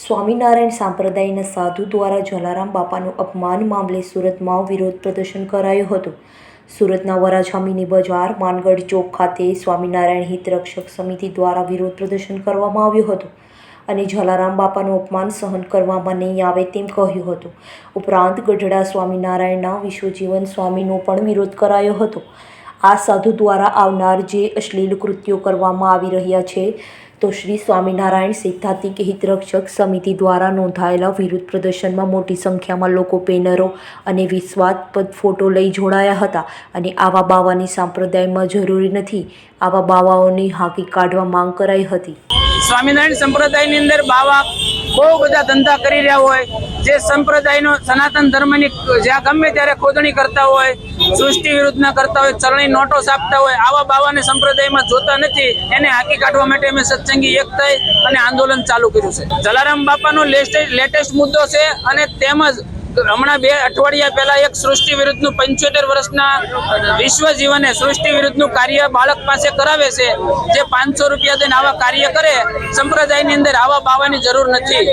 સ્વામિનારાયણ સંપ્રદાયના સાધુ દ્વારા જલારામ બાપાનું અપમાન મામલે સુરતમાં વિરોધ પ્રદર્શન કરાયું હતું. સુરતના વરાછામીની બજાર, માનગઢ ચોક ખાતે સ્વામિનારાયણ હિતરક્ષક સમિતિ દ્વારા વિરોધ પ્રદર્શન કરવામાં આવ્યું હતું અને જલારામ બાપાનું અપમાન સહન કરવામાં નહીં આવે તેમ કહ્યું હતું. ઉપરાંત ગઢડા સ્વામિનારાયણના વિશ્વજીવન સ્વામીનો પણ વિરોધ કરાયો હતો. આ સાધુ દ્વારા આવનાર જે અશ્લીલ કૃત્યો કરવામાં આવી રહ્યા છે, તો શ્રી સ્વામિનારાયણ સૈદ્ધાંતિક હિતરક્ષક સમિતિ દ્વારા નોંધાયેલા વિરોધ પ્રદર્શનમાં મોટી સંખ્યામાં લોકો બેનરો અને વિશ્વાસપદ ફોટો લઈ જોડાયા હતા અને આવા બાવાની સંપ્રદાયમાં જરૂરી નથી, આવા બાવાઓની હાંકી કાઢવા માંગ કરાઈ હતી. સ્વામિનારાયણ સંપ્રદાયની અંદર બાવા બહુ બધા ધંધા કરી રહ્યા હોય જે સંપ્રદાયનો સનાતન ધર્મની જ્યાં ગમે ત્યારે ખોદણી કરતા હોય, સૃષ્ટિ વિરુદ્ધના કરતા હોય ચરણી નોટો છાપતા હોય, આવા બાવાને સંપ્રદાયમાં જોતા નથી. એને હાકી કાઢવા માટે અમે સત્સંગી એક થઈ અને આંદોલન ચાલુ કર્યું છે. જલારામ બાપાનો લેટેસ્ટ મુદ્દો છે અને તેમજ હમણાં બે અઠવાડિયા પહેલા એક સૃષ્ટિ વિરુદ્ધનું પંચોતેર વર્ષના વિશ્વ જીવને સૃષ્ટિ વિરુદ્ધનું કાર્ય બાળક પાસે કરાવે છે, જે પાંચસો રૂપિયા દઈને આવા કાર્ય કરે, સંપ્રદાયની અંદર આવા બાવાની જરૂર નથી.